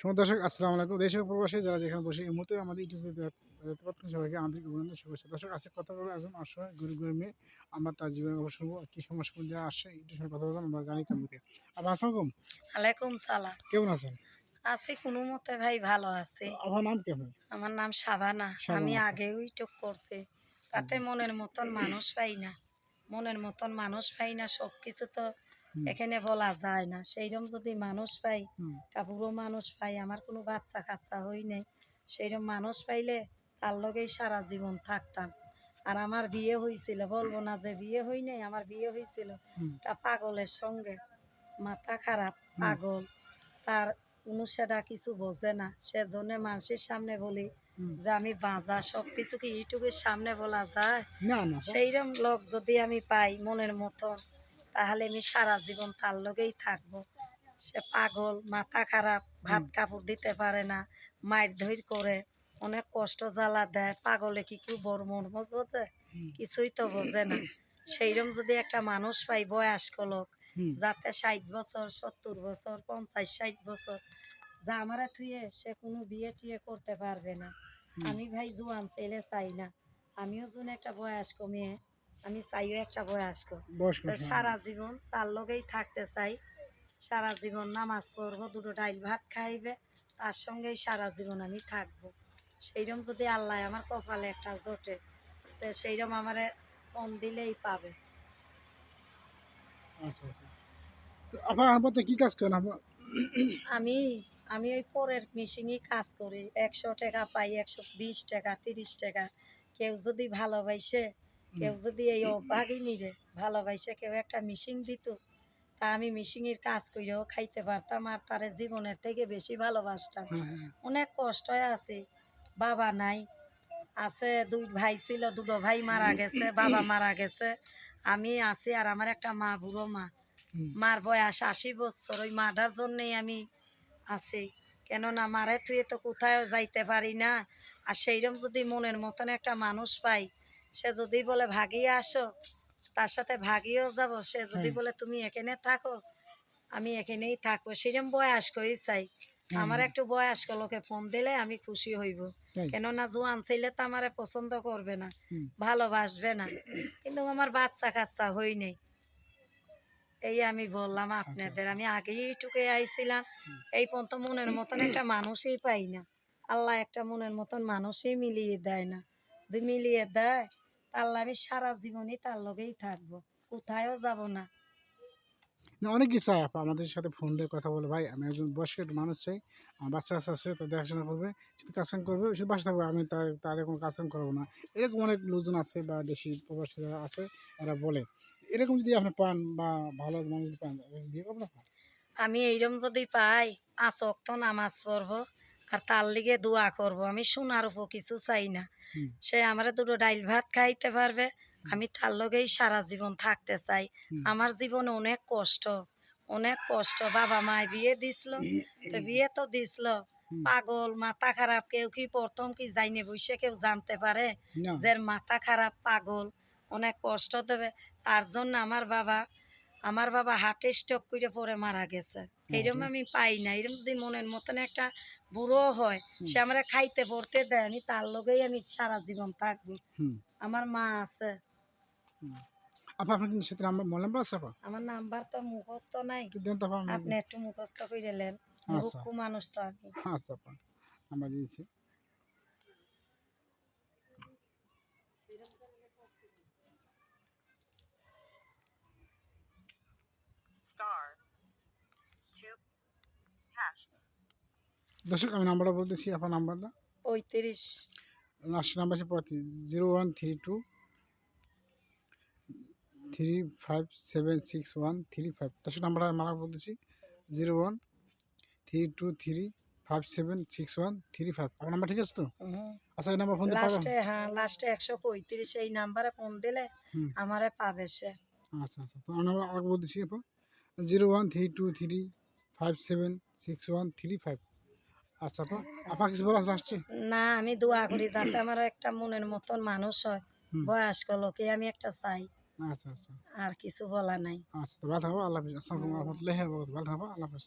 সময় দর্শক আসসালামু আলাইকুম। দেশ ও প্রবাসী যারা যেখানে বসে এই মুহূর্তে আমাদের ইউটিউবে দেখতে পাচ্ছেন সবাইকে আন্তরিক অভিনন্দন শুভেচ্ছা। দর্শক আজকে কথা বলব একজন অসহায় গরিব গরিব মেয়ে। আমরা তার জীবনে অবশ্য শুনব কি সমস্যা মধ্যে আসছে একটু সঙ্গে কথা বলব আমরা জানি কামিতে আবার আসসালাম আলাইকুম। সালাম। কেমন আছেন? আছি কোনো মতে ভাই ভালো আছে। আপনার নাম কেমন? আমার নাম সাবানা সাবানা আমি। আগেও টুক করছি। তাতে মনের মতন মানুষ পাই না। মনের মতন মানুষ পাই না সব কিছু তো। এখানে বলা যায় না। সেইরকম যদি মানুষ পাই বুড়ো মানুষ পাই আমার কোনো বাচ্চা কাচ্চা হই নাই সেইরকম মানুষ পাইলে তার লগেই সারা জীবন থাকতাম। আর আমার বিয়ে হয়েছিল বলব না যে বিয়ে হই নাই আমার বিয়ে হয়েছিল একটা পাগলের সঙ্গে। মাথা খারাপ পাগল। তার কোনো সেটা কিছু বোঝে না। সেজন্য মানুষের সামনে বলি যে আমি বাঁচা সব কিছু কি ইউটিউবের সামনে বলা যায়? সেইরকম লোক যদি আমি পাই মনের মতন তাহলে আমি সারা জীবন তার লগেই থাকব। সে পাগল মাথা খারাপ ভাত কাপড় দিতে পারে না মায়ের ধৈর করে অনেক কষ্ট জ্বালা দেয় পাগলে কি কেউ বড় মর্ম বোঝে কিছুই তো বোঝে না। সেইরকম যদি একটা মানুষ পাই বয়স্ক লোক যাতে ষাট বছর সত্তর বছর পঞ্চাশ ষাট বছর যা আমারে থুয়ে সে কোনো বিয়ে টিয়ে করতে পারবে না। আমি ভাই জোয়ান ছেলে চাই না। আমিও যেন একটা বয়স্ক মেয়ে আমি চাইও একটা বয়স্ক। বয়স্ক সারা জীবন তার লগেই থাকতে চাই। সারা জীবন নামাজ পড়ব দুটো ডাইল ভাত খাইবে তার সঙ্গেই সারা জীবন আমি থাকব। সেইরকম যদি আল্লাহ আমার কপালে একটা জোটে তো সেইরকম আমার কম দিলেই পাবে। আচ্ছা আচ্ছা। আপনার আপাতত কি কাজ করেন আমি আমি ওই পরের মিশিংয়ে কাজ করি। একশো টাকা পাই একশো বিশ টাকা তিরিশ টাকা। কেউ যদি ভালোবাসে কেউ যদি এই অভাগিনীরে ভালোবাসে কেউ একটা মিশিং দিত তা আমি মিশিংয়ের কাজ করেও খাইতে পারতাম আর তারে জীবনের থেকে বেশি ভালোবাসতাম। হ্যাঁ, হ্যাঁ, অনেক কষ্টই আছে বাবা নাই আছে দুই ভাই ছিল দুটো ভাই মারা গেছে বাবা মারা গেছে আমি আছি আর আমার একটা মা বুড়ো মা। মার বয়স আশি বছর ওই মাটার জন্যেই আমি আছি। কেননা মারে তুই তো কোথাও যাইতে পারি না আর সেইরকম যদি মনের মতন একটা মানুষ পাই সে যদি বলে ভাগিয়ে আসো তার সাথে ভাগিয়েও যাব। সে যদি হ্যাঁ। বলে তুমি এখানে থাকো আমি এখানেই থাকব। সেইরকম বয়স্কই চাই আমার একটু বয়স্ক লোকে ফোন দিলে আমি খুশি হইব। কেননা জোয়ান ছেলে তো আমার পছন্দ করবে না ভালোবাসবে না। কিন্তু আমার বাচ্চা কাচ্চা হই নেই। এই আমি বললাম আপনাদের আমি আগেই এইটুকুই আইছিলাম। এই পর্যন্ত মনের মতন একটা মানুষই পাই না। আল্লাহ একটা মনের মতন মানুষই মিলিয়ে দেয় না। যদি মিলিয়ে দেয় তাহলে আমি সারা জীবনই তার লগেই থাকব। কোথায়ও যাব না। না অনেকেই চায় আপা। আমাদের সাথে ফোন দিয়ে কথা বলে ভাই আমি একজন বয়স্ক মানুষ চাই আমার বাচ্চা কাচ্চা আছে তো দেখাশোনা করবে শুধু কাজ করবে শুধু বাসা থাকবে আমি তার তাদের কোনো কাজ করব না। এরকম অনেক লোকজন আছে বা দেশি প্রবাসী যারা আছে এরা বলে। এরকম যদি আপনি পান বা ভালো মানুষ পান বিয়ে করবেন আমি এইরকম যদি পাই আচক তো নামাজ পড়ব। আর তার লিগে দোয়া করব। আমি সোনার উপর কিছু চাই না। সে আমার দুটো ডাইল ভাত খাইতে পারবে। আমি তার লগেই সারা জীবন থাকতে চাই। আমার জীবনে অনেক কষ্ট। অনেক কষ্ট। বাবা মায় বিয়ে দিছিল তো বিয়ে তো দিছিল পাগল মাথা খারাপ। কেউ কি প্রথম কি যাইনি বসে কেউ জানতে পারে যে মাথা খারাপ পাগল অনেক কষ্ট দেবে। তার জন্য আমার বাবা আমার বাবা হার্টে স্ট্রোক করে পরে মারা গেছে। এইরকম আমি পাই না এরকম যদি মনের মতন একটা বুড়ো হয় সে আমরা খাইতে পড়তে দেয় আমি তার লগেই আমি সারা জীবন থাকব। আমার মা আছে। আপনার সাথে আমার নাম্বার আছে আমার নাম্বার তো মুখস্থ নাই। আপনি একটু মুখস্থ করে নেন আচ্ছা। মানুষ তো আমি। আচ্ছা দিয়েছি। দর্শক আমি নাম্বারটা বলতেছি আপনার নাম্বারটা? পঁয়ত্রিশ। লাস্ট নাম্বার আছে পঁয়ত্রিশ zero one three two three five seven six one three five. দর্শক নাম্বারটা আমরা বলতেছি zero one three two three five seven six one three five. আপনার নাম্বার ঠিক আছে তো? আচ্ছা এই নাম্বার ফোন লাস্টে হ্যাঁ লাস্টে একশো পঁয়ত্রিশ এই নাম্বারে ফোন দিলে আমারে পাবে সে। আচ্ছা আচ্ছা তো আমার নাম্বার আরেকবার বলতেছি zero one three two three five seven six one three five. আচ্ছা আপা আপা কিছু বলা লাস্টে না আমি দোয়া করি যাতে আমার একটা মনের মতন মানুষ হয় বয়স্ক লোকে আমি একটা চাই। আচ্ছা আচ্ছা। আর কিছু বলা নাই। আচ্ছা ভালো থাকো আল্লাহ হাফিজ। আসসালামু আলাইকুম। রহমতুল্লাহি ওয়া বারাকাতুহু ভালো থাকো আল্লাহ হাফিজ।